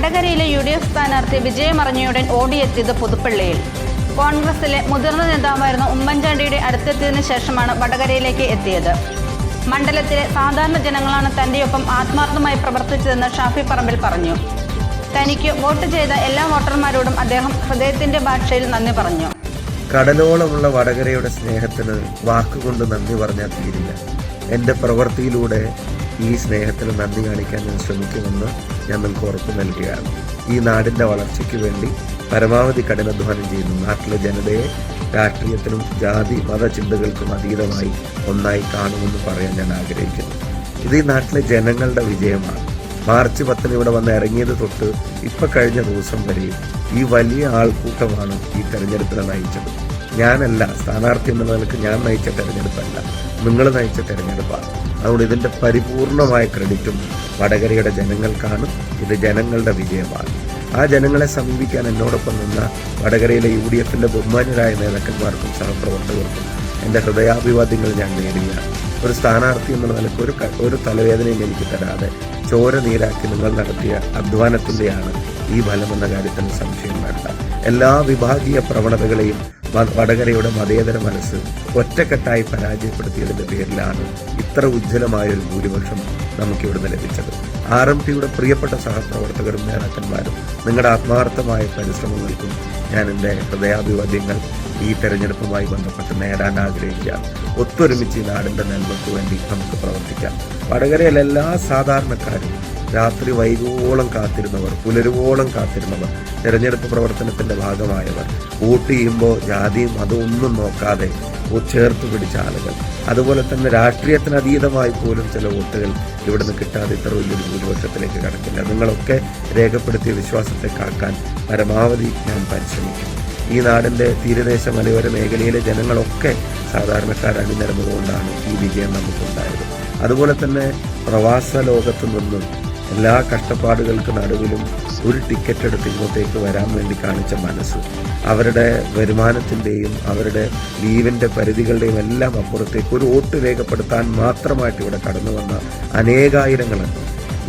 വടകരയിലെ U D F സ്ഥാനാർത്ഥി വിജയമറിഞ്ഞയുടൻ ഓടിയെത്തിയത് പുതുപ്പള്ളിയിൽ. കോൺഗ്രസിലെ മുതിർന്ന നേതാവായിരുന്ന ഉമ്മൻചാണ്ടിയുടെ അടുത്തെത്തിയതിനു ശേഷമാണ് വടകരയിലേക്ക് എത്തിയത്. മണ്ഡലത്തിലെ സാധാരണ ജനങ്ങളാണ് തന്റെയൊപ്പം ആത്മാർത്ഥമായി പ്രവർത്തിച്ചതെന്ന് ഷാഫി പറമ്പിൽ പറഞ്ഞു. തനിക്ക് വോട്ട് ചെയ്ത എല്ലാ വോട്ടർമാരോടും അദ്ദേഹം ഹൃദയത്തിന്റെ ഭാഷയിൽ നന്ദി പറഞ്ഞു. കടലോളമുള്ള വടകരയുടെ സ്നേഹത്തിന് വാക്കുകൊണ്ട് നന്ദി പറഞ്ഞാൽ തീരില്ല. എന്റെ പ്രവൃത്തിയിലൂടെ ഈ സ്നേഹത്തിന് നന്ദി കാണിക്കാൻ ഞാൻ ശ്രമിക്കുമെന്ന് ഞാൻ നിങ്ങൾക്ക് ഉറപ്പ് നൽകുകയാണ്. ഈ നാടിന്റെ വളർച്ചയ്ക്ക് വേണ്ടി പരമാവധി കഠിനാധ്വാനം ചെയ്യുന്നു നാട്ടിലെ ജനതയെ രാഷ്ട്രീയത്തിനും ജാതി മത ചിന്തകൾക്കും അതീതമായി ഒന്നായി കാണുമെന്ന് പറയാൻ ഞാൻ ആഗ്രഹിക്കുന്നു. ഇത് ഈ നാട്ടിലെ ജനങ്ങളുടെ വിജയമാണ്. മാർച്ച് പത്തിന് ഇവിടെ വന്ന് ഇറങ്ങിയത് തൊട്ട് ഇപ്പം കഴിഞ്ഞ ദിവസം വരെയും ഈ വലിയ ആൾക്കൂട്ടമാണ് ഈ തെരഞ്ഞെടുപ്പിനെ നയിച്ചത്. ഞാനല്ല സ്ഥാനാർത്ഥി എന്നുള്ള നിലയ്ക്ക് ഞാൻ നയിച്ച തെരഞ്ഞെടുപ്പല്ല. നിങ്ങൾ നയിച്ച തെരഞ്ഞെടുപ്പാണ്. അതുകൊണ്ട് ഇതിന്റെ പരിപൂർണമായ ക്രെഡിറ്റും വടകരയുടെ ജനങ്ങൾക്കാണ്. ഇത് ജനങ്ങളുടെ വിജയമാണ്. ആ ജനങ്ങളെ സമീപിക്കാൻ എന്നോടൊപ്പം നിന്ന വടകരയിലെ യു ഡി എഫിന്റെ ബഹുമാനരായ നേതാക്കന്മാർക്കും സഹപ്രവർത്തകർക്കും എന്റെ ഹൃദയാഭിവാദ്യങ്ങൾ ഞാൻ നേടുകയാണ് ഒരു സ്ഥാനാർത്ഥി എന്ന നിലയ്ക്ക് ഒരു ഒരു തലവേദനയും എനിക്ക് തരാതെ ചോര നീരാക്കി നിങ്ങൾ നടത്തിയ അധ്വാനത്തിന്റെയാണ് ഈ ഫലമെന്ന കാര്യത്തിന് സംശയം വേണ്ട എല്ലാ വിഭാഗീയ പ്രവണതകളെയും വടകരയുടെ മതേതര മനസ്സ് ഒറ്റക്കെട്ടായി പരാജയപ്പെടുത്തിയതിന്റെ പേരിലാണ് ഇത്ര ഉജ്ജ്വലമായ ഒരു ഭൂരിപക്ഷം നമുക്ക് ഇവിടുന്ന് ലഭിച്ചത്. ആർ എം ടിയുടെ പ്രിയപ്പെട്ട സഹപ്രവർത്തകരും നേതാക്കന്മാരും നിങ്ങളുടെ ആത്മാർത്ഥമായ പരിശ്രമങ്ങൾക്കും ഞാൻ എന്റെ ഹൃദയാഭിവാദ്യങ്ങൾ ഈ തെരഞ്ഞെടുപ്പുമായി ബന്ധപ്പെട്ട് നേടാൻ ആഗ്രഹിക്കുകയാണ്. ഒത്തൊരുമിച്ച് ഈ നാടിന്റെ നന്മയ്ക്ക് വേണ്ടി നമുക്ക് പ്രവർത്തിക്കാം. വടകരയിലെല്ലാ സാധാരണക്കാരും രാത്രി വൈകോളം കാത്തിരുന്നവർ പുലരുവോളം കാത്തിരുന്നവർ തെരഞ്ഞെടുപ്പ് പ്രവർത്തനത്തിന്റെ ഭാഗമായവർ വോട്ട് ചെയ്യുമ്പോൾ ജാതിയും അതൊന്നും നോക്കാതെ ചേർത്ത് പിടിച്ച ആളുകൾ. അതുപോലെ തന്നെ രാഷ്ട്രീയത്തിന് അതീതമായി പോലും ചില വോട്ടുകൾ ഇവിടുന്ന് കിട്ടാതെ ഇത്ര വലിയൊരു ഭൂരിപക്ഷത്തിലേക്ക് കടക്കില്ല. നിങ്ങളൊക്കെ രേഖപ്പെടുത്തിയ വിശ്വാസത്തെ കാക്കാൻ പരമാവധി ഞാൻ പരിശ്രമിക്കും. ഈ നാടിന്റെ തീരദേശ മലയോര മേഖലയിലെ ജനങ്ങളൊക്കെ സാധാരണക്കാർ അണിനിരന്നതുകൊണ്ടാണ് ഈ വിജയം നമുക്കുണ്ടായത്. അതുപോലെ തന്നെ പ്രവാസ ലോകത്തു നിന്നും എല്ലാ കഷ്ടപ്പാടുകൾക്ക് നടുവിലും ഒരു ടിക്കറ്റ് എടുത്ത് ഇങ്ങോട്ടേക്ക് വരാൻ വേണ്ടി കാണിച്ച മനസ്സ് അവരുടെ വരുമാനത്തിന്റെയും അവരുടെ ലീവിന്റെ പരിധികളുടെയും എല്ലാം അപ്പുറത്തേക്ക് ഒരു വോട്ട് രേഖപ്പെടുത്താൻ മാത്രമായിട്ട് ഇവിടെ കടന്നു വന്ന അനേകായിരങ്ങളുണ്ട്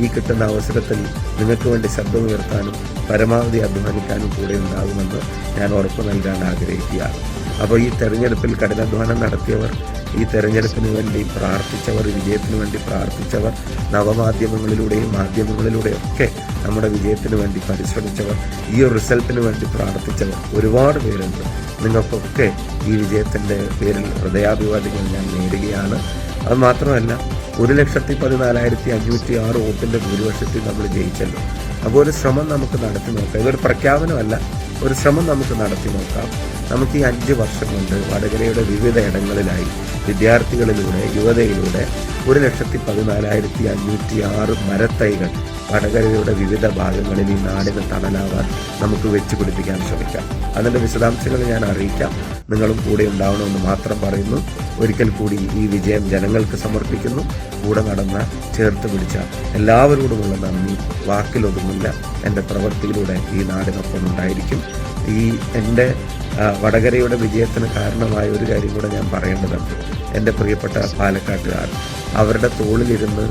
ഈ കിട്ടുന്ന അവസരത്തിൽ നിങ്ങൾക്ക് വേണ്ടി ശബ്ദമുയർത്താനും പരമാവധി അധ്വാനിക്കാനും കൂടെ ഉണ്ടാകുമെന്ന് ഞാൻ ഉറപ്പ് നൽകാൻ ആഗ്രഹിക്കുകയാണ്. അപ്പോൾ ഈ തെരഞ്ഞെടുപ്പിൽ കഠിനാധ്വാനം നടത്തിയവർ ഈ തെരഞ്ഞെടുപ്പിന് വേണ്ടി പ്രാർത്ഥിച്ചവർ വിജയത്തിന് വേണ്ടി പ്രാർത്ഥിച്ചവർ നവമാധ്യമങ്ങളിലൂടെയും മാധ്യമങ്ങളിലൂടെയും ഒക്കെ നമ്മുടെ വിജയത്തിന് വേണ്ടി പരിശ്രമിച്ചവർ ഈ ഒരു റിസൾട്ടിന് വേണ്ടി പ്രാർത്ഥിച്ചവർ ഒരുപാട് പേരുണ്ട്. നിങ്ങൾക്കൊക്കെ ഈ വിജയത്തിന്റെ പേരിൽ ഹൃദയാഭിവാദ്യങ്ങൾ ഞാൻ നേടുകയാണ്. അത് മാത്രമല്ല ഒരു ലക്ഷത്തി പതിനാലായിരത്തി അഞ്ഞൂറ്റി ആറ് വോട്ടിന്റെ ഭൂരിപക്ഷത്തിൽ നമ്മൾ ജയിച്ചല്ലോ. അപ്പോൾ ഒരു ശ്രമം നമുക്ക് നടത്തി നോക്കാം. ഇതൊരു പ്രഖ്യാപനമല്ല. ഒരു ശ്രമം നമുക്ക് നടത്തി നോക്കാം. നമുക്ക് ഈ അഞ്ച് വർഷം കൊണ്ട് വടകരയുടെ വിവിധ ഇടങ്ങളിലായി വിദ്യാർത്ഥികളിലൂടെ യുവതയിലൂടെ ഒരു ലക്ഷത്തി പതിനാലായിരത്തി അഞ്ഞൂറ്റി ആറ് മരത്തൈകൾ വടകരയുടെ വിവിധ ഭാഗങ്ങളിൽ ഈ നാടിന് തണലാവാൻ നമുക്ക് വെച്ച് പിടിപ്പിക്കാൻ ശ്രമിക്കാം. അതിന്റെ വിശദാംശങ്ങൾ ഞാൻ അറിയിക്കാം. നിങ്ങളും കൂടെ ഉണ്ടാവണമെന്ന് മാത്രം പറയുന്നു. ഒരിക്കൽ കൂടി ഈ വിജയം ജനങ്ങൾക്ക് സമർപ്പിക്കുന്നു. കൂടെ നടന്ന ചേർത്ത് പിടിച്ച എല്ലാവരോടുമുള്ള നന്ദി. വാക്കിലൊതുങ്ങില്ല എന്റെ പ്രവൃത്തിയിലൂടെ ഈ നാടിനൊപ്പം ഉണ്ടായിരിക്കും. ഈ എന്റെ വടകരയുടെ വിജയത്തിന് കാരണമായ ഒരു കാര്യം കൂടെ ഞാൻ പറയേണ്ടതുണ്ട്. എന്റെ പ്രിയപ്പെട്ട പാലക്കാട്ടുകാർ അവരുടെ തോളിലിരുന്ന്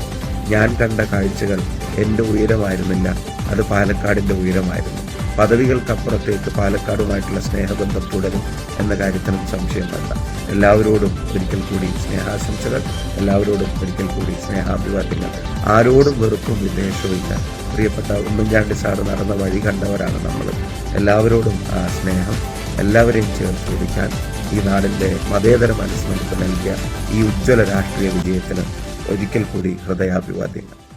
ഞാൻ കണ്ട കാഴ്ചകൾ എന്റെ ഉയരമായിരുന്നില്ല. അത് പാലക്കാടിന്റെ ഉയരമായിരുന്നു. പദവികൾക്കപ്പുറത്തേക്ക് പാലക്കാടുമായിട്ടുള്ള സ്നേഹബന്ധം തുടരും എന്ന കാര്യത്തിനും സംശയം വേണ്ട. എല്ലാവരോടും ഒരിക്കൽ കൂടി സ്നേഹാശംസകൾ എല്ലാവരോടും ഒരിക്കൽ കൂടി സ്നേഹാഭിവാദ്യങ്ങൾ. ആരോടും വെറുപ്പും വിദ്വേഷവും ഇല്ല. പ്രിയപ്പെട്ട ഉമ്മൻചാണ്ടി സാറ് നടന്ന വഴി കണ്ടവരാണ് നമ്മൾ. എല്ലാവരോടും ആ സ്നേഹം എല്ലാവരെയും ചേർത്ത് പിടിക്കാൻ ഈ നാടിന്റെ മതേതര മനസ്സ് നമുക്ക് നൽകിയ ഈ ഉജ്ജ്വല രാഷ്ട്രീയ വിജയത്തിന് ഒരിക്കൽ കൂടി ഹൃദയാഭിവാദ്യങ്ങൾ.